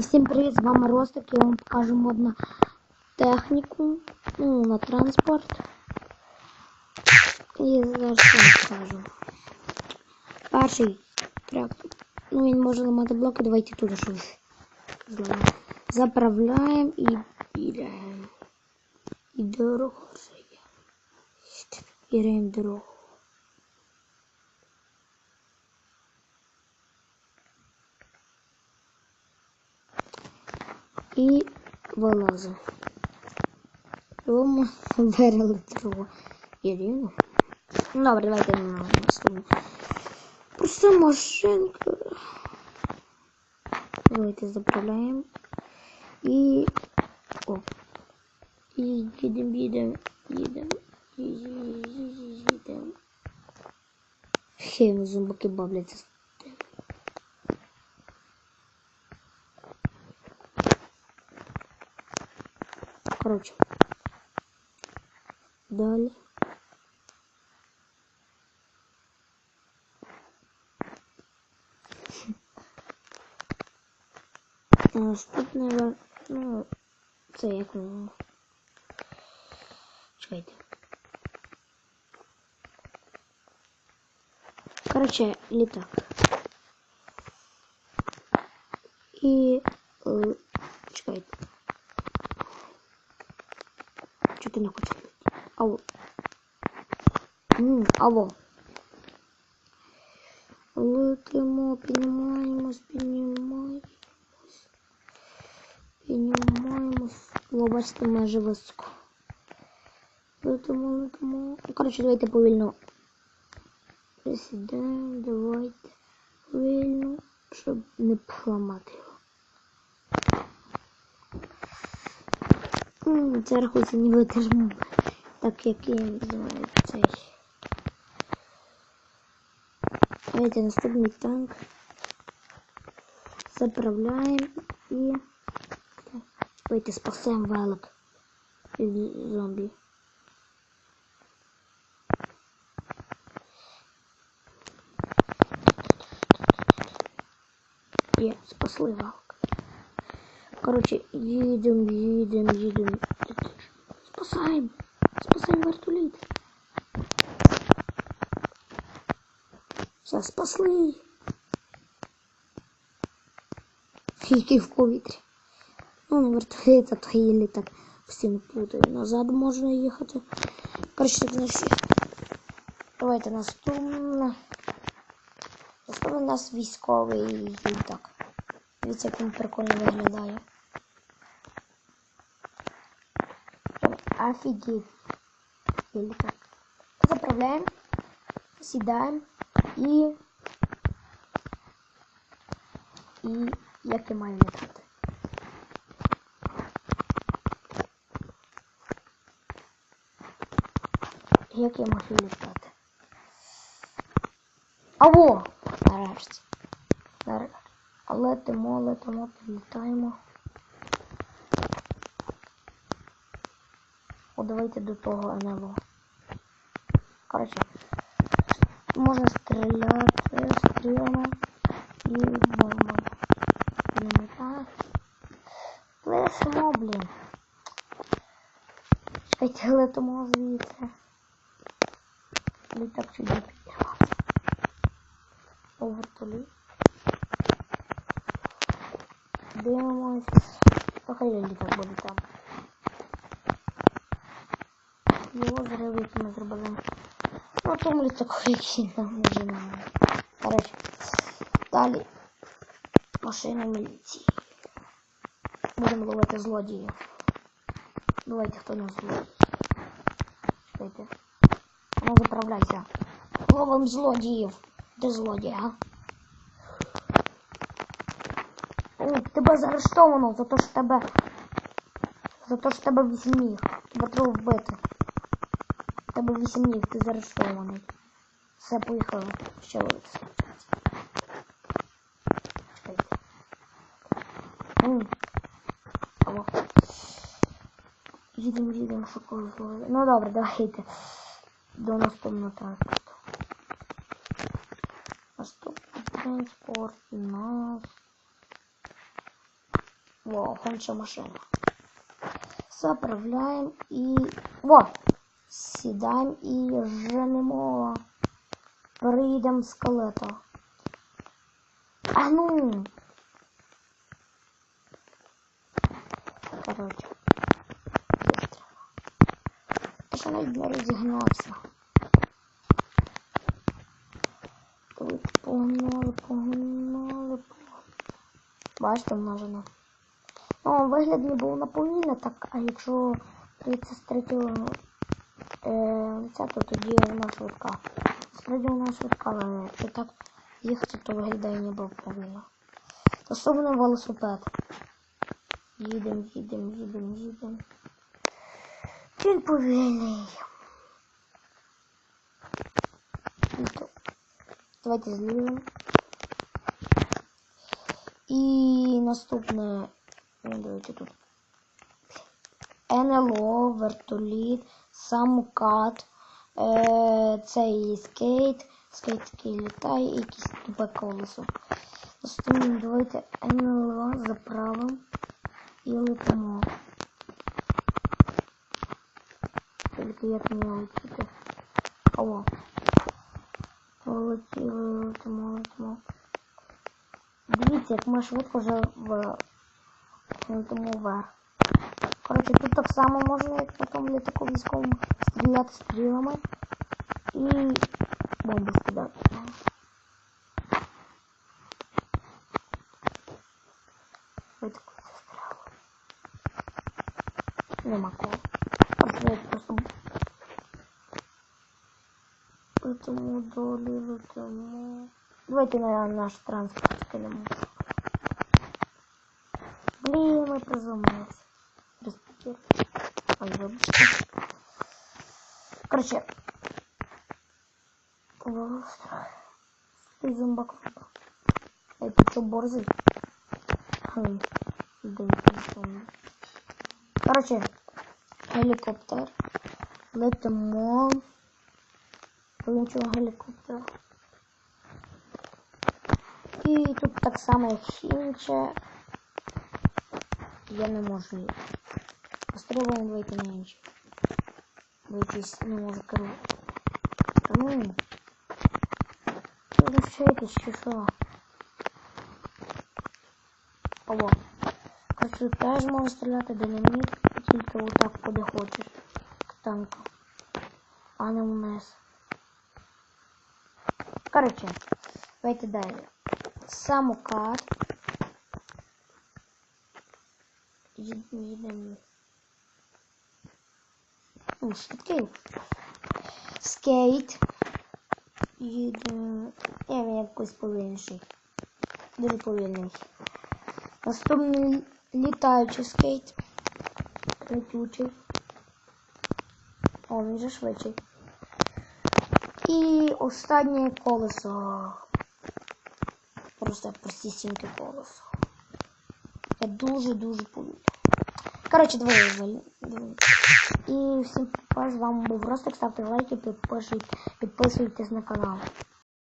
Всім привіт, з вами Ростик, я вам покажу модну техніку, ну, на транспорт. І зараз я покажу. Перший трактор. Ну, він може ламати блоки, давайте туди щось зламаємо. Заправляємо і їдемо. І дорогу. Їдемо дорогу. І вилазимо. Рома вирили дорогу. Ірину. Ну, добре, давайте на наступну. Просто машинка. Давайте заправляємо. І... О. І їдемо, їдемо, їдемо. Їдемо. Хем, зомбаки бавляться. Короче. Далі. Наступне, ва- ну, це як воно. Чекайте. Короче, літак. І... е, Чекайте. Что ты нахуй? Алло. М, алло. Летимо, піднімаємось, піднімаємось. Піднімаємось. О, бачите, майже високо. Летимо, летимо. Ну, Коротше, давайте повільно. Присідаємо, давайте. Повільно, щоб не поламати його. М, Це рахується ніби м, так як я називаю цей. Давайте наступний танк. Заправляємо і давайте спасемо велик від зомбі. Є, спасли велик. Короче, едем, едем, едем. Спасаем. Спасаем вертолет. Все, спасли. Який в повітрі. Ну, на вертолет, а то єлі так всім путаю. Назад можна їхати. Короче, так на всіх. Давайте наступне. Наступне у нас військовий літак. Дивіться, як він прикольно виглядає. Прям офігеть. Или так. Заправляємо, сідаємо і. І як я маю літати. Як я можу літати? Аво! Нарешті. Нарешті. Летимо, летимо, підлітаємо. О, давайте до того НЛО. Коротше, можна стріляти стрілами і бомбами. Не так. Летимо, блін. Чекайте, летимо звідси. Літак чуть не підірвався. О, вертоліт. Дивимось. Хай літак буде там. Зрив, який ми зробили. Ну, тому літаку, який нам вже немає. Коротше, далі машина міліції. Будемо ловити злодіїв. Давайте, хто нас злодій. Чекайте. Ну, заправляйся. Ловим злодіїв. Де злодій, а? О, тебе заарештовано за те, що тебе. За те, що тебе вісім ніг. Тебе треба вбити. Тебе вісім ніг, ти заарештований. Все, поїхали. Ще вулиця. Чекайте. М. Алло. Їдемо, їдемо, шукаю зловити. Ну добре, давайте. До наступного транспорту. Наступний транспорт у нас. Во, гонча машина. Заправляємо і. Во! Сідаємо і женемо. Переїдемо з скелета. А ну! Короче. Ти що навіть не розігнався. Коли Погнали, погнали, погнали. Бачите, множено. Ну, вигляд не був на повільно, так, а якщо 33 е, це, то тоді вона швидка. Справді вона швидка, але якщо так їхати, то виглядає ніби повільно. Особливо велосипед. Їдем, їдем, їдем, їдем. Він повільний. Давайте злівимо. І наступне. Ну, давайте тут. НЛО, вертоліт, самокат, е, цей скейт, скейт такий літає і якийсь тупе колесо. Наступне давайте НЛО заправимо і летимо. Тільки як мені летіти. Алло. Полетіли, летимо, летимо. Дивіться, як ми швидко вже в летимо вверх. Коротше, тут так само можна, як на тому літаку військовому, стріляти стрілами і бомби скидати. Ви таку застряли. Нема кого. Я просто летимо долі, летимо. Давайте на наш транспорт скинемо. Блін, ми приземлилися Респектир. Ой, вибачте. Короче. Ты зомбак. Эй, ты что, борзый? Хм. Да, не помню. Короче, гелікоптер. Летимо. Полетів гелікоптер. І тут так само, як інше. Я не можу її. Спробуємо вийти на інший. Бо якийсь не можу керувати. Тому. Ви навчаєтесь чи що? Алло. Короче, тут теж можна стріляти динаміт, тільки отак куди хочеш. Танку. А не вниз. Короче, давайте далі. Самокат. Їдемо, швидкий. Скейт. Їдемо. Я він якось повільніший. Дуже повільний. Наступний літаючий скейт. Летючий. О, він вже швидший. І останнє колесо. Просто простісіньке колесо. Я дуже-дуже повільно. Коротше, двоє валі. І всім па, з вами був Ростик. Ставте лайки, підписуйтесь на канал.